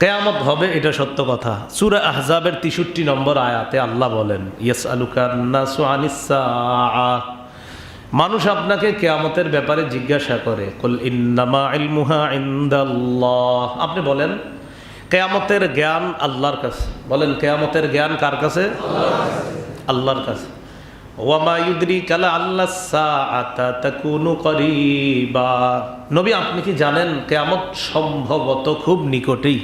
কেয়ামত হবে, এটা সত্য কথা। সুরা আহজাবের তিষট্টি নম্বর আয়াতে আল্লাহ বলেন ইয়েস আলুকান্নাসু আনিসা মানুষ আপনাকে কেয়ামতের ব্যাপারে জিজ্ঞাসা করে, কুল আপনি বলেন, কেয়ামতের জ্ঞান আল্লাহর কাছে। বলেন, কেয়ামতের জ্ঞান কার কাছে? আল্লাহর কাছে। নবী, আপনি কি জানেন, কেয়ামত সম্ভবত খুব নিকটেই।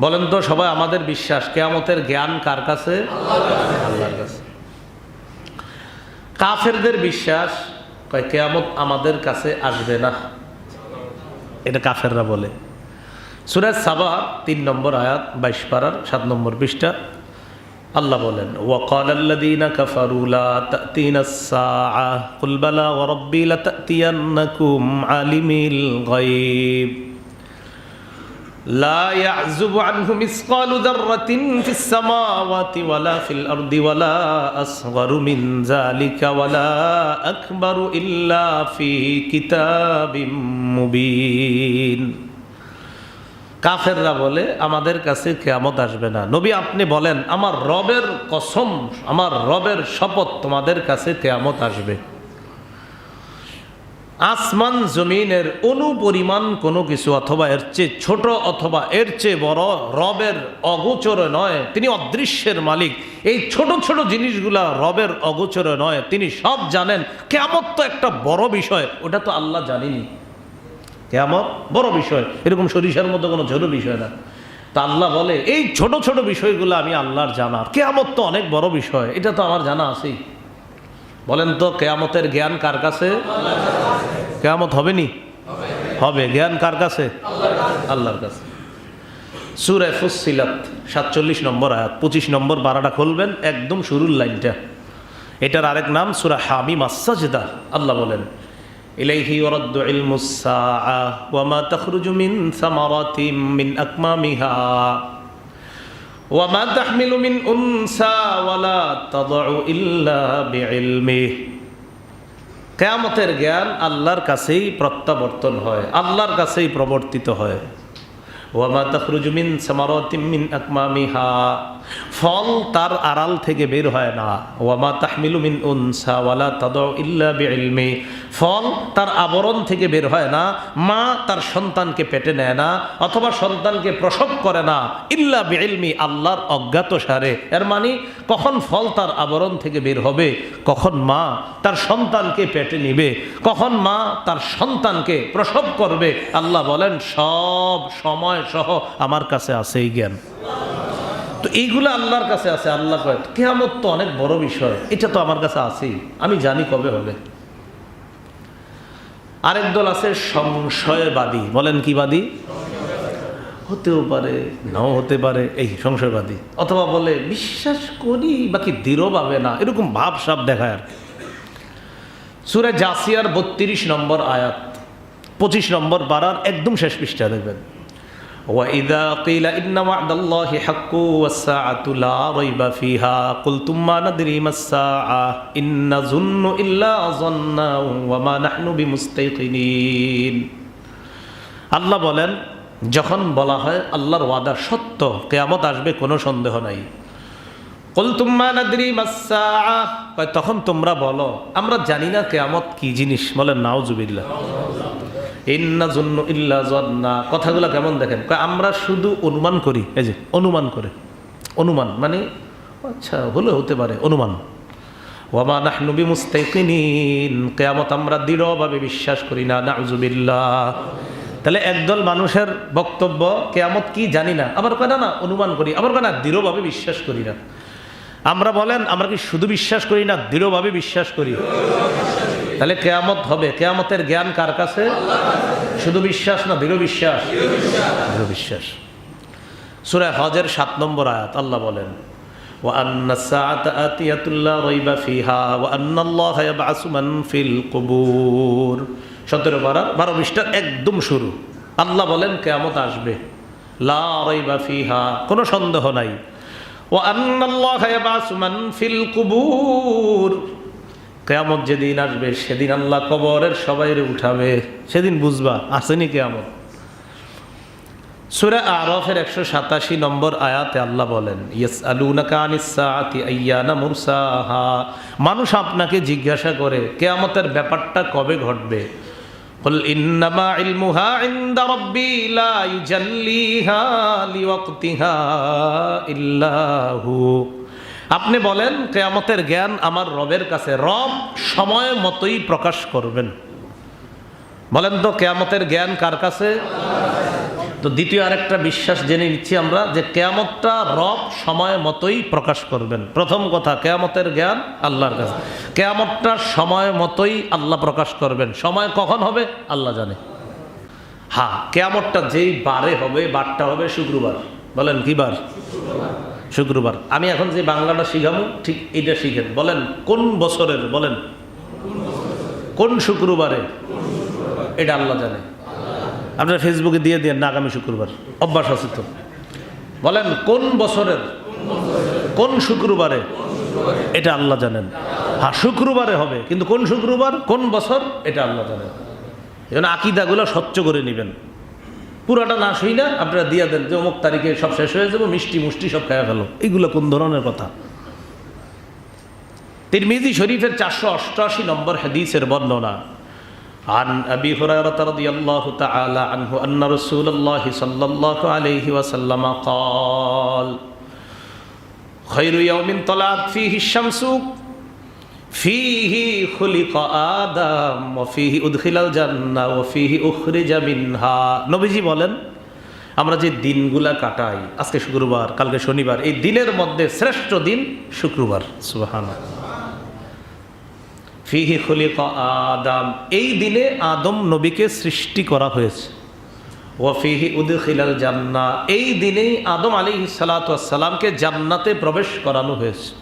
বলেন তো সবাই আমাদের বিশ্বাস, কেয়ামতের জ্ঞান কার কাছে? আল্লাহর কাছে। কাফেরদের বিশ্বাস, কয় কেয়ামত আমাদের কাছে আসবে না। এটা কাফেররা বলে। সুরাজ সাবা, তিন নম্বর আয়াত, বাইশ পাড়ার সাত নম্বর পৃষ্ঠা, আল্লাহ বলেন, ওয়াকাল আল্লাযীনা কাফারু লা তা'তিনা আস-সাআহ কুল বালা ওয়া রাব্বি লাতা'তিয়ান্নাকুম আলিমিল গায়ব। لا يعزب عنه مثقال ذرة في السماوات ولا في الأرض ولا أصغر من ذلك ولا أكبر إلا في كتاب مبين কাফেররা বলে আমাদের কাছে কেয়ামত আসবে না নবী আপনি বলেন আমার রবের কসম আমার রবের শপথ তোমাদের কাছে কেয়ামত আসবে আসমান জমিনের অনুপরিমাণ কোনো কিছু অথবা এর চেয়ে ছোট অথবা এর চেয়ে বড় রবের অগোচরে নয়, তিনি অদৃশ্যের মালিক। এই ছোট ছোট জিনিসগুলা রবের অগোচরে নয়, তিনি সব জানেন। কেমন তো একটা বড় বিষয়, ওটা তো আল্লাহ জানিনি কেমন বড় বিষয়, এরকম সরিষার মতো কোনো ছোট বিষয় না। তা আল্লাহ বলে, এই ছোট ছোট বিষয়গুলো আমি আল্লাহর জানার। কেয়ামত তো অনেক বড় বিষয়, এটা তো আমার জানা আছেই। বলেন তো, কেয়ামতের জ্ঞান কার কাছে? কেয়ামত হবে নি হবে। জ্ঞান কার কাছে? আল্লাহর কাছে। সুরে ফুসিলাত সাতচল্লিশ নম্বর আয়াত, পঁচিশ নম্বর বারাটা খুলবেন, একদম শুরুর লাইনটা। এটার আরেক নাম সুরা হামি মাসাজদা আল্লাহ বলেন, ইলাইহি ওয়ারাদ্দু ইলমুস সাআ ওয়া মা তাখরুজু মিন সামারাতিম মিন ওয়ামা তাহমিলু মিন উনসা ওয়ালা তাদউ ইল্লা বিইলমিহি কেয়ামতের জ্ঞান আল্লাহর কাছেই প্রত্যাবর্তন হয়, আল্লাহর কাছেই প্রবর্তিত হয়। ওয়ামা তখরুজমিন সামারতিমিন আকমামিহা ফল তার আড়াল থেকে বের হয় না। ওয়ামা তাহমিলুমিন উনসা ওয়ালা তাদ ইল্লা বিলমি ফল তার আবরণ থেকে বের হয় না, মা তার সন্তানকে পেটে নেয় না, অথবা সন্তানকে প্রসব করে না, ইল্লা বেলমি আল্লাহর অজ্ঞাত সারে। এর মানে কখন ফল তার আবরণ থেকে বের হবে, কখন মা তার সন্তানকে পেটে নিবে, কখন মা তার সন্তানকে প্রসব করবে, আল্লাহ বলেন, সব সময় সহ আমার কাছে আছে এই জ্ঞান। তো এইগুলো আল্লাহর কাছে আছে, আল্লাহ কয়, কেয়ামত তো অনেক বড় বিষয়, এটা তো আমার কাছে আছেই, আমি জানি কবে হবে। আরেক দল আছে সংশয়বাদী। বলেন কি বাদী? হতেও পারে, নাও হতে পারে, এই সংশয়বাদী। অথবা বলে, বিশ্বাস করি বাকি দৃঢ়ভাবে না। এরকম ভাব সাপ দেখায় আর। সুরে জাসিয়ার বত্রিশ নম্বর আয়াত, পঁচিশ নম্বর বাড়ার একদম শেষ পৃষ্ঠা দেখবেন। وإذا قيل إن وعد الله حق والساعة لا ريب فيها قلتم ما ندري ما الساعة إن نظن إلا ظنا وما نحن بمستيقنين আল্লাহ বলেন যখন বলা হয় আল্লাহর ওয়াদা সত্য কেয়ামত আসবে কোনো সন্দেহ নাই কল তুম্মা নাদরি মাসা তখন তোমরা বলো আমরা জানি না কেয়ামত কি জিনিস বলেন নাওজুবিল্লাহ কথাগুলো কেমন দেখেন? আমরা শুধু অনুমান করি। এই যে, অনুমান করে। অনুমান মানে আচ্ছা হলে হতে পারে, অনুমান। ওয়ামা নাহনুবি মুস্তাইকিনিন কেয়ামত আমরা দৃঢ়ভাবে বিশ্বাস করি না নাউজুবিল্লাহ তাহলে একদল মানুষের বক্তব্য কেয়ামত কি জানি না। আবার কয়, না অনুমান করি। আবার কয় দৃঢ়ভাবে বিশ্বাস করি না। আমরা বলেন, আমরা কি শুধু বিশ্বাস করি না, দৃঢ়ভাবে বিশ্বাস করি? তাহলে কেয়ামত হবে কেয়ামতের জ্ঞান কার কাছে শুধু বিশ্বাস না দৃঢ় বিশ্বাস দৃঢ় বিশ্বাস সুরায় হজের সাত নম্বর আয়াত আল্লাহ বলেন وأن الساعة آتية لا ريب فيها وأن الله يبعث من في القبور সতেরো বারো বারো বিশটার একদম শুরু আল্লাহ বলেন কেয়ামত আসবে লা রাইবা ফিহা কোনো সন্দেহ নাই ও আন্নাল্লাহ ইয়াবাসু মান ফিল কুবুর কেয়ামত যেদিন আসবে সেদিন আল্লাহ কবরের সবাইরে উঠাবে সেদিন বুঝবা আসেনি কেয়ামত সুরা আরফের একশো সাতাশি নম্বর আয়াতে আল্লাহ বলেন ইয়েস আলুনাকানিসাআতিয়ানা মুরসাহা মানুষ আপনাকে জিজ্ঞাসা করে কেয়ামতের ব্যাপারটা কবে ঘটবে قل إنما علمها عند ربي لا يجليها لوقتها إلا هو আপনি বলেন, কেয়ামতের জ্ঞান আমার রবের কাছে। রব সময় মতোই প্রকাশ করবেন। বলেন তো, কেয়ামতের জ্ঞান কার কাছে? তো দ্বিতীয় আরেকটা বিশ্বাস জেনে নিচ্ছি আমরা, যে কেয়ামতটা রব সময় মতোই প্রকাশ করবেন। প্রথম কথা, কেয়ামতের জ্ঞান আল্লাহর কাছে। কেয়ামতটা সময় মতোই আল্লাহ প্রকাশ করবেন। সময় কখন হবে? আল্লাহ জানে। হ্যাঁ কেয়ামতটা যেই বারে হবে, বারটা হবে শুক্রবার। বলেন, কি বার? শুক্রবার। আমি এখন যে বাংলাটা শিখামু ঠিক এটা শিখেন। বলেন, কোন বছরের, বলেন। কোন শুক্রবারে? এটা আল্লাহ জানে। আপনারা ফেসবুকে দিয়ে দিয়ে না আগামী শুক্রবার। অভ্যাস আছে তো। বলেন, কোন বছরের? কোন শুক্রবারে? এটা আল্লাহ জানেন। হ্যাঁ শুক্রবারে হবে, কিন্তু কোন শুক্রবার, কোন বছর, এটা আল্লাহ জানেন। এই জন্য আকিদাগুলো স্বচ্ছ করে নেবেন। পুরাটা না শুই না আপনারা দিয়ে দেন যে অমুক তারিখে সব শেষ হয়ে যাবো মিষ্টি মুষ্টি সব খাওয়া ফেলো এইগুলো কোন ধরনের কথা তিরমিজি শরীফের চারশো অষ্টআশি নম্বর হাদিসের বর্ণনা عن أبي هريرة رضي الله تعالى عنه أن رسول الله صلى الله عليه وسلم قال خير يوم طلعت فيه الشمس ফিহি জান্না নবীজি বলেন, আমরা যে দিনগুলা কাটাই, আজকে শুক্রবার, কালকে শনিবার, এই দিনের মধ্যে শ্রেষ্ঠ দিন শুক্রবার। সুবাহান ফিহি খুলিক আদাম, এই দিনে আদম নবীকে সৃষ্টি করা হয়েছে। ওয়াফিহি উদ্খিলাল জান্না এই দিনেই আদম আলী সালাতামকে জান্নাতে প্রবেশ করানো হয়েছে।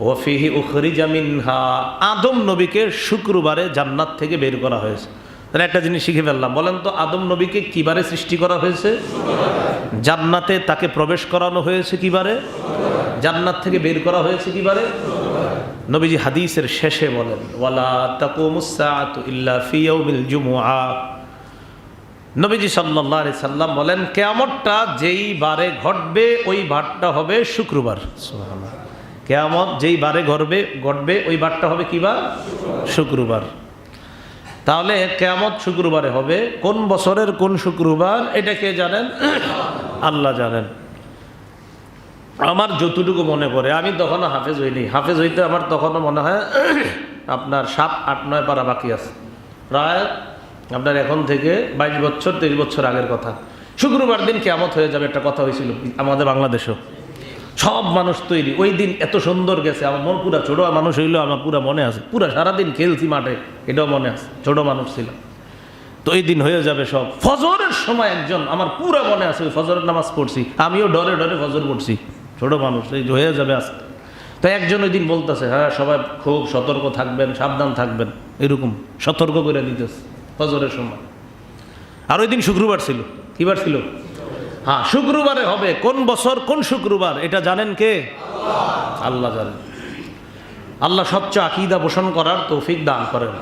ও ফিহি উখরি জামিনহা আদম নবীকে শুক্রবারে জান্নাত থেকে বের করা হয়েছে। তাহলে একটা জিনিস শিখে ফেললাম, বলেন তো আদম নবীকে কিবারে সৃষ্টি করা হয়েছে? জান্নাতে তাকে প্রবেশ করানো হয়েছে কিবারে? জান্নাত থেকে বের করা হয়েছে কিবারে? নবীজি হাদিসের শেষে বলেন, ওয়ালা তাকুমুসাআতু ইল্লা ফি ইয়াউমিল জুমুআ। নবীজি সাল্লাল্লাহু আলাইহি সাল্লাম বলেন, কিয়ামতটা যেই বারে ঘটবে, ওই বারটা হবে শুক্রবার। সুবহানাল্লাহ। কিয়ামত যেই বারে ঘটবে ঘটবে, ওই বারটা হবে কি বার? শুক্রবার। তাহলে কেয়ামত শুক্রবারে হবে। কোন বছরের কোন শুক্রবার, এটা কে জানেন? আল্লাহ জানেন। আমার যতটুকু মনে পড়ে, আমি তখনও হাফেজ হইনি। হাফেজ হইতে আমার তখনও মনে হয় আপনার সাত, আট, নয় পারা বাকি আছে। প্রায় আপনার এখন থেকে বাইশ বছর, তেইশ বছর আগের কথা। শুক্রবার দিন কেমত হয়ে যাবে, একটা কথা হয়েছিল আমাদের বাংলাদেশেও। সব মানুষ তৈরি। ওই দিন এত সুন্দর গেছে, আমার মন পুরা ছোটো মানুষ হইলেও আমার পুরা মনে আছে। পুরা সারাদিন খেলছি মাঠে, এটাও মনে আছে, ছোট মানুষ ছিল। তো এই দিন হয়ে যাবে সব। ফজরের সময় একজন, আমার পুরা মনে আছে, ওই ফজরের নামাজ পড়ছি। আমিও ডরে ডরে ফজর পড়ছি, ছোট মানুষ, এই হয়ে যাবে আজকে। তো একজন ওই দিন বলতেছে হ্যাঁ সবাই খুব সতর্ক থাকবেন, সাবধান থাকবেন। এরকম সতর্ক করে দিতেছে ফজরের সময়। আর ওই দিন শুক্রবার ছিল। কিবার ছিল? হ্যাঁ শুক্রবারে হবে। কোন বছর কোন শুক্রবার? এটা জানেন কে? আল্লাহ। জানেন। আল্লাহ সবচেয়ে আকিদা পোষণ করার তৌফিক দান করেন।